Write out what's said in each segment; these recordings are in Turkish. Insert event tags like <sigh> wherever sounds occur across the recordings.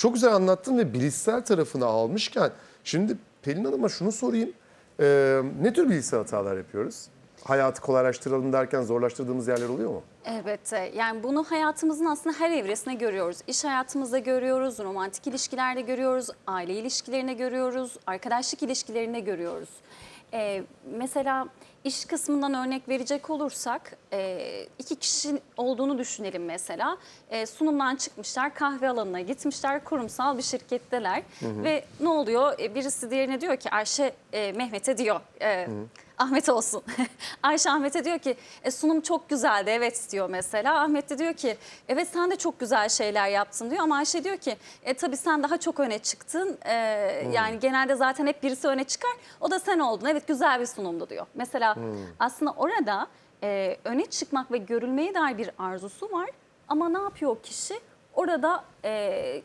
çok güzel anlattın ve bilişsel tarafını almışken şimdi Pelin Hanım'a şunu sorayım. Ee, ne tür bilişsel hatalar yapıyoruz? Hayatı kolaylaştıralım derken zorlaştırdığımız yerler oluyor mu? Elbette. Yani bunu hayatımızın aslında her evresine görüyoruz. İş hayatımızda görüyoruz, romantik ilişkilerde görüyoruz, aile ilişkilerinde görüyoruz, arkadaşlık ilişkilerinde görüyoruz. Ee, mesela iş kısmından örnek verecek olursak e, iki kişi olduğunu düşünelim mesela. E, sunumdan çıkmışlar, kahve alanına gitmişler, kurumsal bir şirketteler. Ve ne oluyor? E, birisi diğerine diyor ki Ayşe e, Mehmet'e diyor... E, Ahmet olsun. <laughs> Ayşe Ahmet'e diyor ki e, sunum çok güzeldi evet diyor mesela. Ahmet de diyor ki evet sen de çok güzel şeyler yaptın diyor ama Ayşe diyor ki e, tabii sen daha çok öne çıktın. E, Yani genelde zaten hep birisi öne çıkar o da sen oldun evet güzel bir sunumdu diyor. Mesela aslında orada e, öne çıkmak ve görülmeye dair bir arzusu var ama ne yapıyor o kişi? Orada e,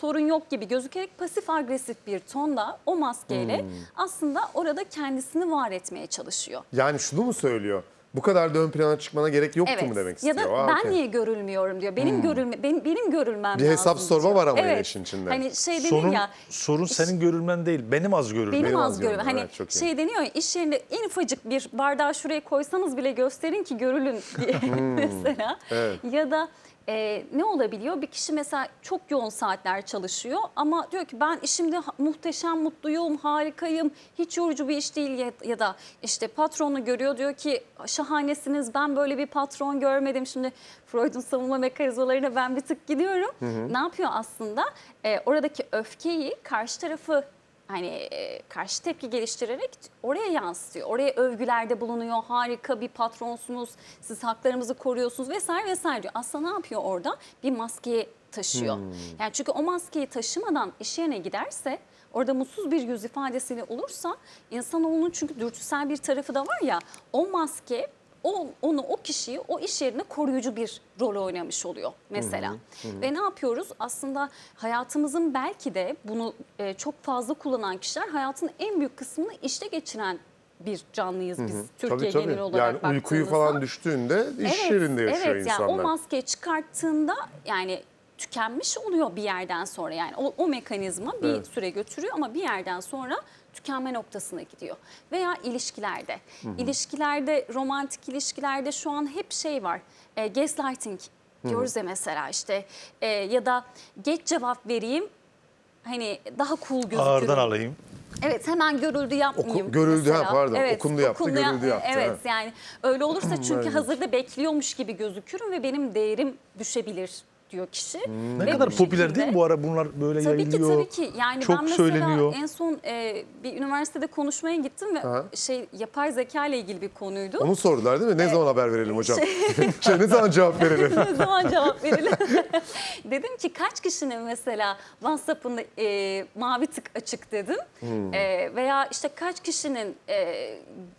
sorun yok gibi gözükerek pasif agresif bir tonda o maskeyle aslında orada kendisini var etmeye çalışıyor. Yani şunu mu söylüyor? Bu kadar da ön plana çıkmana gerek yoktu Evet. mu demek ya istiyor? da Aa, ben okey. niye görülmüyorum diyor. Benim görülme benim, benim görülmem Bir hesap lazım sorma diyor. var ama evet. işin içinde. Hani şey denir Sorun, ya sorun senin görülmen değil, benim az görülmem. benim, Benim az az görülme. görülmem, Hani evet, çok iyi. şey deniyor ya iş yerinde en ufacık bir bardağı şuraya koysanız bile gösterin ki görülün diye <laughs> <laughs> mesela. Evet. Ya da e, ne olabiliyor? Bir kişi mesela çok yoğun saatler çalışıyor ama diyor ki ben işimde muhteşem, mutluyum, harikayım, hiç yorucu bir iş değil ya, ya da işte patronu görüyor diyor ki şahanesiniz ben böyle bir patron görmedim. Şimdi Freud'un savunma mekanizmalarına ben bir tık gidiyorum. Ne yapıyor aslında? E, oradaki öfkeyi karşı tarafı hani e, karşı tepki geliştirerek oraya yansıtıyor. Oraya övgülerde bulunuyor. Harika bir patronsunuz. Siz haklarımızı koruyorsunuz vesaire vesaire diyor. Aslında ne yapıyor orada? Bir maskeyi taşıyor. Yani çünkü o maskeyi taşımadan iş yerine giderse orada mutsuz bir yüz ifadesiyle olursa insanoğlunun çünkü dürtüsel bir tarafı da var ya o maske o, onu o kişiyi o iş yerine koruyucu bir rol oynamış oluyor mesela. Ve ne yapıyoruz? Aslında hayatımızın belki de bunu e, çok fazla kullanan kişiler hayatın en büyük kısmını işte geçiren bir canlıyız biz Türkiye Tabii, tabii. genel olarak Yani uykuyu falan düştüğünde iş yerinde yaşıyor evet, insanlar. Yani o maskeyi çıkarttığında yani tükenmiş oluyor bir yerden sonra yani o, o mekanizma bir Evet. süre götürüyor ama bir yerden sonra tükenme noktasına gidiyor. Veya ilişkilerde. İlişkilerde, romantik ilişkilerde şu an hep şey var. E, gaslighting diyoruz ya mesela işte e, ya da geç cevap vereyim hani daha cool gözükürüm. Ağırdan alayım. Evet hemen görüldü yapmayayım. Oku- görüldü, ha, mesela. pardon. Okundu yaptı, okundu görüldü yaptı, Evet evet. yani öyle olursa <clears throat> çünkü Evet. hazırda bekliyormuş gibi gözükürüm ve benim değerim düşebilir diyor kişi. Ne Ve kadar popüler şekilde- değil mi bu ara bunlar böyle Tabii ki yayılıyor. tabii ki. Yani çok ben mesela söyleniyor. en son e, bir üniversitede konuşmaya gittim ve Aha. şey yapay zeka ile ilgili bir konuydu. Onu sordular değil mi? Ne zaman haber verelim hocam? şey, <laughs> ne zaman cevap verelim? <laughs> ne zaman cevap verelim? <laughs> dedim ki kaç kişinin mesela WhatsApp'ında e, mavi tık açık dedim. Hmm. E, veya işte kaç kişinin e,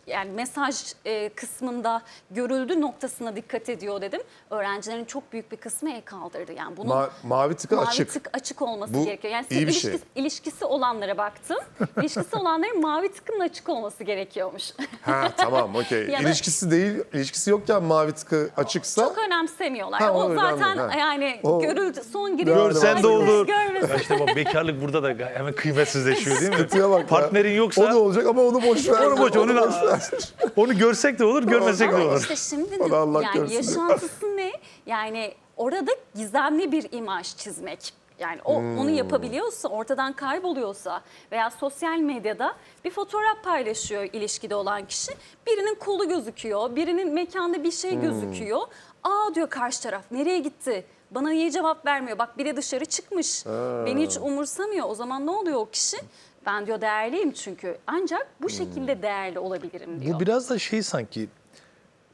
yani mesaj e, kısmında görüldü noktasına dikkat ediyor dedim. Öğrencilerin çok büyük bir kısmı el kaldırdı. Yani bunun Ma- mavi tıkı mavi açık. tık açık olması Bu gerekiyor. Yani iyi bir ilişkisi, şey. ilişkisi olanlara baktım. <laughs> ilişkisi olanların mavi tıkın açık olması gerekiyormuş. Ha tamam okey. <laughs> İlişkisi değil, ilişkisi yokken mavi tıkı açıksa Çok önemsemiyorlar. Ha, o o zaten ha. yani O- görüldü son giriyor. Görsen de olur. Ya işte bak bekarlık burada da hemen kıymetsizleşiyor değil mi? Sıkıntıya bak ya. Partnerin yoksa o da olacak ama onu boş ver. onu boş, onu, boş ver. onu görsek de olur, görmesek de olur. işte şimdi O da Allah yani görsün. yaşantısı ne? Yani orada gizemli bir imaj çizmek. Yani o Hmm. onu yapabiliyorsa, ortadan kayboluyorsa veya sosyal medyada bir fotoğraf paylaşıyor ilişkide olan kişi. Birinin kolu gözüküyor, birinin mekanda bir Hmm. şey gözüküyor. Aa diyor karşı taraf nereye gitti? Bana niye cevap vermiyor? Bak biri dışarı çıkmış. Beni hiç umursamıyor. O zaman ne oluyor o kişi? Ben diyor değerliyim çünkü. Ancak bu şekilde değerli olabilirim diyor. Bu biraz da şey sanki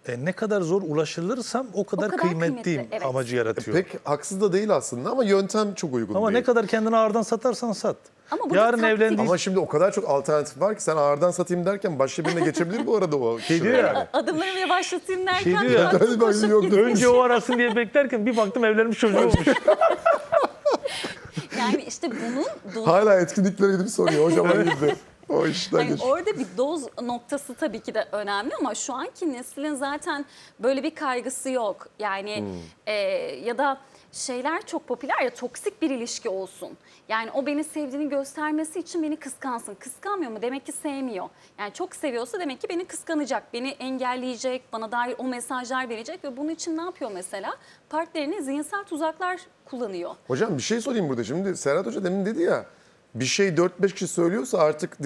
e, ne kadar zor ulaşılırsam o kadar, kadar kıymetliyim kıymetli, evet. amacı yaratıyor. Pek haksız da değil aslında ama yöntem çok uygun Ama değil. ne kadar kendini ağırdan satarsan sat. Ama bu Yarın evlendiğin Ama şimdi o kadar çok alternatif var ki sen ağırdan satayım derken başka birine geçebilir bu arada o. Şey diyor ya, Adımlarımı yavaşlatayım derken Şey diyor ya, yok, önce o arasın diye beklerken bir baktım evlenmiş çocuğu olmuş. Yani işte bunun Hala etkinliklere gidip soruyor hocam. O işten Hani orada bir doz noktası tabii ki de önemli ama şu anki neslin zaten böyle bir kaygısı yok. Yani Hmm. e, ya da şeyler çok popüler ya toksik bir ilişki olsun. Yani o beni sevdiğini göstermesi için beni kıskansın. Kıskanmıyor mu? Demek ki sevmiyor. Yani çok seviyorsa demek ki beni kıskanacak, beni engelleyecek, bana dair o mesajlar verecek ve bunun için ne yapıyor mesela? Partnerine zihinsel tuzaklar kullanıyor. Hocam bir şey sorayım burada. Şimdi Serhat Hoca demin dedi ya bir şey 4-5 kişi söylüyorsa artık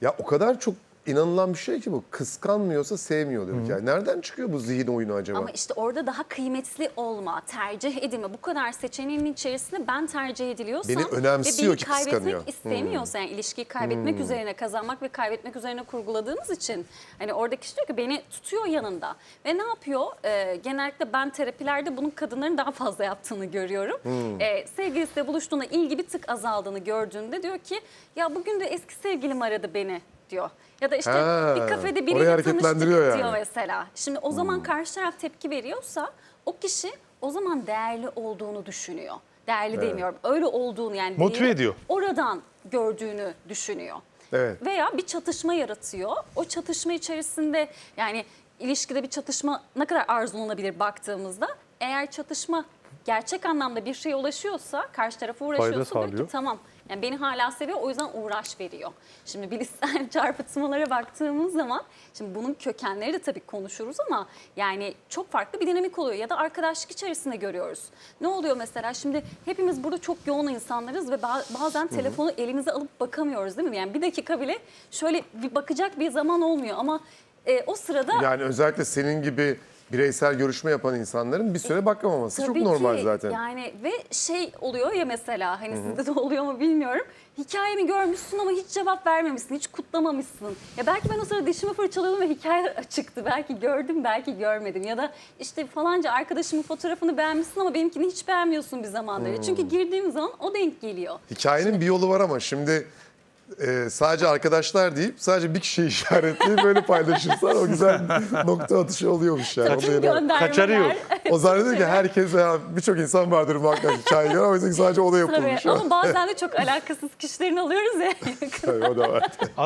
ya o kadar çok inanılan bir şey ki bu. Kıskanmıyorsa sevmiyor diyor. Yani nereden çıkıyor bu zihin oyunu acaba? Ama işte orada daha kıymetli olma, tercih edilme. Bu kadar seçeneğin içerisinde ben tercih ediliyorsam Beni önemsiyor ve ki beni kaybetmek kıskanıyor. Hmm. istemiyorsa yani ilişkiyi kaybetmek üzerine kazanmak ve kaybetmek üzerine kurguladığımız için hani orada kişi diyor ki beni tutuyor yanında ve ne yapıyor? Ee, genellikle ben terapilerde bunun kadınların daha fazla yaptığını görüyorum. Hmm. Ee, sevgilisiyle buluştuğunda ilgi bir tık azaldığını gördüğünde diyor ki ya bugün de eski sevgilim aradı beni diyor. Ya da işte Ha, bir kafede biriyle tanıştık hareketlendiriyor yani. diyor mesela. Şimdi o zaman karşı taraf tepki veriyorsa o kişi o zaman değerli olduğunu düşünüyor. Değerli demiyorum. Öyle olduğunu yani Motive ediyor. Oradan gördüğünü düşünüyor. Evet. Veya bir çatışma yaratıyor. O çatışma içerisinde yani ilişkide bir çatışma ne kadar arzulanabilir baktığımızda eğer çatışma gerçek anlamda bir şeye ulaşıyorsa karşı tarafa uğraşıyorsa diyor ki tamam yani beni hala seviyor o yüzden uğraş veriyor. Şimdi bilişsel <laughs> çarpıtmalara baktığımız zaman şimdi bunun kökenleri de tabii konuşuruz ama yani çok farklı bir dinamik oluyor ya da arkadaşlık içerisinde görüyoruz. Ne oluyor mesela şimdi hepimiz burada çok yoğun insanlarız ve ba- bazen telefonu elimize alıp bakamıyoruz değil mi? Yani bir dakika bile şöyle bir bakacak bir zaman olmuyor ama e, o sırada Yani özellikle senin gibi bireysel görüşme yapan insanların bir süre bakamaması çok Tabii normal ki. zaten. Yani ve şey oluyor ya mesela hani sizde de oluyor mu bilmiyorum. Hikayemi görmüşsün ama hiç cevap vermemişsin, hiç kutlamamışsın. Ya belki ben o sırada dişimi fırçalıyordum ve hikaye <laughs> açıktı. Belki gördüm, belki görmedim. Ya da işte falanca arkadaşımın fotoğrafını beğenmişsin ama benimkini hiç beğenmiyorsun bir zamanları. Çünkü girdiğim zaman o denk geliyor. Hikayenin bir yolu var ama şimdi e, sadece arkadaşlar deyip sadece bir kişiyi <laughs> işaretleyip böyle paylaşırsan o güzel nokta atışı oluyormuş yani. Yine- göndermeler. Kaçarıyor. <laughs> O zannediyor ki herkes ya birçok insan vardır muhakkak hikaye gören ama sadece o da Tabii yapılmış. ama bazen de çok alakasız kişilerini alıyoruz ya. <laughs> Tabii o da var.